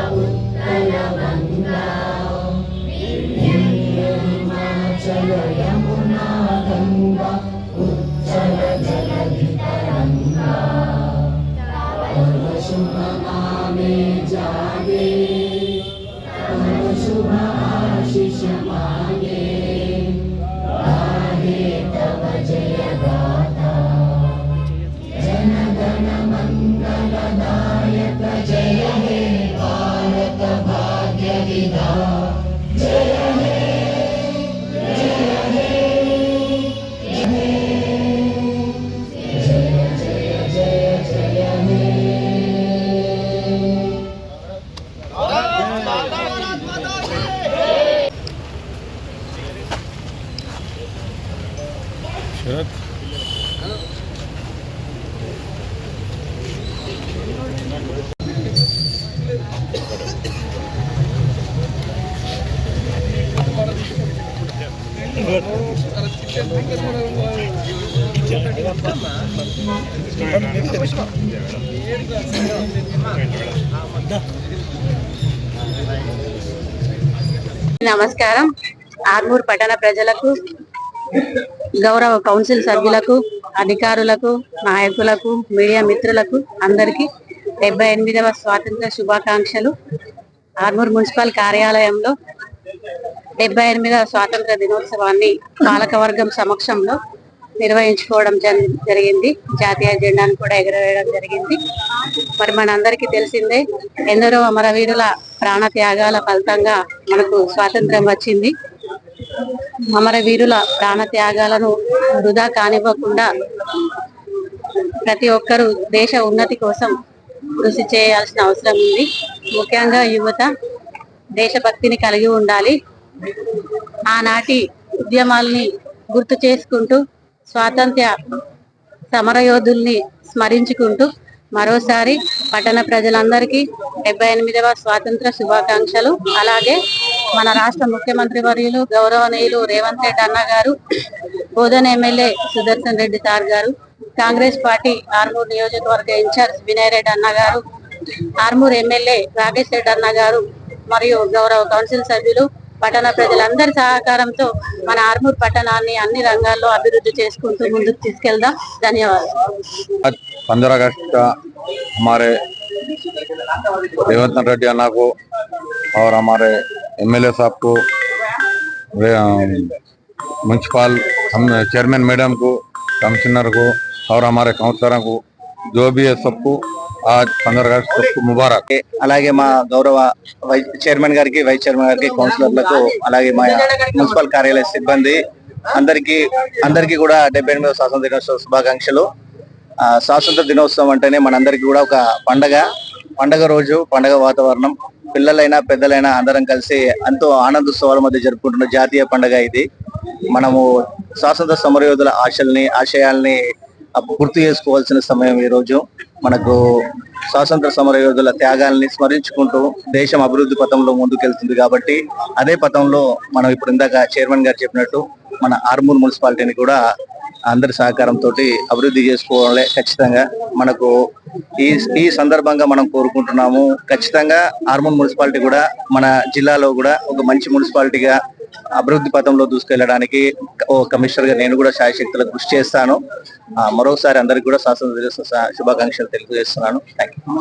द्राविड उत्कल गंगा विंध्य हिमाचल यमुना गंगा उच्चल जलधि तरंगा तव शुभ नामे जागे तव शुभ आशीष मागे నమస్కారం. ఆర్మూర్ పట్టణ ప్రజలకు గౌరవ కౌన్సిల్ సభ్యులకు అధికారులకు నాయకులకు మీడియా మిత్రులకు అందరికీ డెబ్బై ఎనిమిదవ స్వాతంత్ర శుభాకాంక్షలు. ఆర్మూర్ మున్సిపల్ కార్యాలయంలో డెబ్బై ఎనిమిదవ స్వాతంత్ర దినోత్సవాన్ని పాలకవర్గం సమక్షంలో నిర్వహించుకోవడం జరి- జరిగింది. జాతీయ జెండాను కూడా ఎగరవేయడం జరిగింది. మరి మనందరికీ తెలిసిందే ఎందరో అమరవీరుల ప్రాణ త్యాగాల ఫలితంగా మనకు స్వాతంత్రం వచ్చింది. అమరవీరుల ప్రాణ త్యాగాలను వృధా కానివ్వకుండా ప్రతి ఒక్కరూ దేశ ఉన్నతి కోసం కృషి చేయాల్సిన అవసరం ఉంది. ముఖ్యంగా యువత దేశభక్తిని కలిగి ఉండాలి. ఆనాటి ఉద్యమాల్ని గుర్తు చేసుకుంటూ స్వాతంత్ర్య సమరయోధుల్ని స్మరించుకుంటూ మరోసారి పట్టణ ప్రజలందరికీ డెబ్బై ఎనిమిదవ స్వాతంత్ర శుభాకాంక్షలు. అలాగే మన రాష్ట్ర ముఖ్యమంత్రి వర్యులు గౌరవనీయులు రేవంత్ రెడ్డి అన్న గారు బోధన ఎమ్మెల్యే సుదర్శన్ రెడ్డి సార్ గారు కాంగ్రెస్ పార్టీ ఆర్మూర్ నియోజకవర్గ ఇన్ఛార్జ్ వినయ్ రెడ్డి అన్న గారు ఆర్మూర్ ఎమ్మెల్యే రాకేష్ రెడ్డి అన్న గారు మరియు గౌరవ కౌన్సిల్ సభ్యులు పట్టణ ప్రజలందరి సహకారంతో మన ఆర్మూర్ పట్టణాన్ని అన్ని రంగాల్లో అభివృద్ధి చేసుకుంటూ ముందుకు తీసుకెళ్దాం ధన్యవాదాలు आज पंद्रह अगस्त का हमारे रेवंत रेड्डी अन्ना को और हमारे एमएलए साहब को म्यूनसिपल हम चेयरमैन मैडम को कमिश्नर को और हमारे काउंसलरों को जो भी है सबको ముబారక్. అలాగే మా గౌరవ చైర్మన్ గారికి వైస్ చైర్మన్ గారికి కౌన్సిలర్లకు అలాగే మా మున్సిపల్ కార్యాలయ సిబ్బంది అందరికి అందరికీ కూడా డెబ్బై ఎనిమిదవ స్వాతంత్ర దినోత్సవ శుభాకాంక్షలు. స్వాతంత్ర దినోత్సవం అంటేనే మనందరికి కూడా ఒక పండగ. పండగ రోజు పండగ వాతావరణం. పిల్లలైనా పెద్దలైనా అందరం కలిసి ఎంతో ఆనందోత్సవాల మధ్య జరుపుకుంటున్న జాతీయ పండగ ఇది. మనము స్వాతంత్ర సమరయోధుల ఆశల్ని ఆశయాల్ని గుర్తు చేసుకోవాల్సిన సమయం ఈ రోజు. మనకు స్వాతంత్ర సమర యోధుల త్యాగాల్ని స్మరించుకుంటూ దేశం అభివృద్ధి పథంలో ముందుకెళ్తుంది కాబట్టి అదే పథంలో మనం ఇప్పుడు ఇందాక చైర్మన్ గారు చెప్పినట్టు మన ఆర్మూర్ మున్సిపాలిటీని కూడా అందరి సహకారంతో అభివృద్ధి చేసుకోవాలే ఖచ్చితంగా మనకు ఈ ఈ సందర్భంగా మనం కోరుకుంటున్నాము. ఖచ్చితంగా ఆర్మూర్ మున్సిపాలిటీ కూడా మన జిల్లాలో కూడా ఒక మంచి మున్సిపాలిటీగా అభివృద్ధి పథంలో దూసుకెళ్ళడానికి ఓ కమిషనర్గా నేను కూడా శాయశక్తులకు కృషి చేస్తాను. ఆ, మరోసారి అందరికి కూడా శాసన శుభాకాంక్షలు తెలియజేస్తున్నాను థ్యాంక్ యూ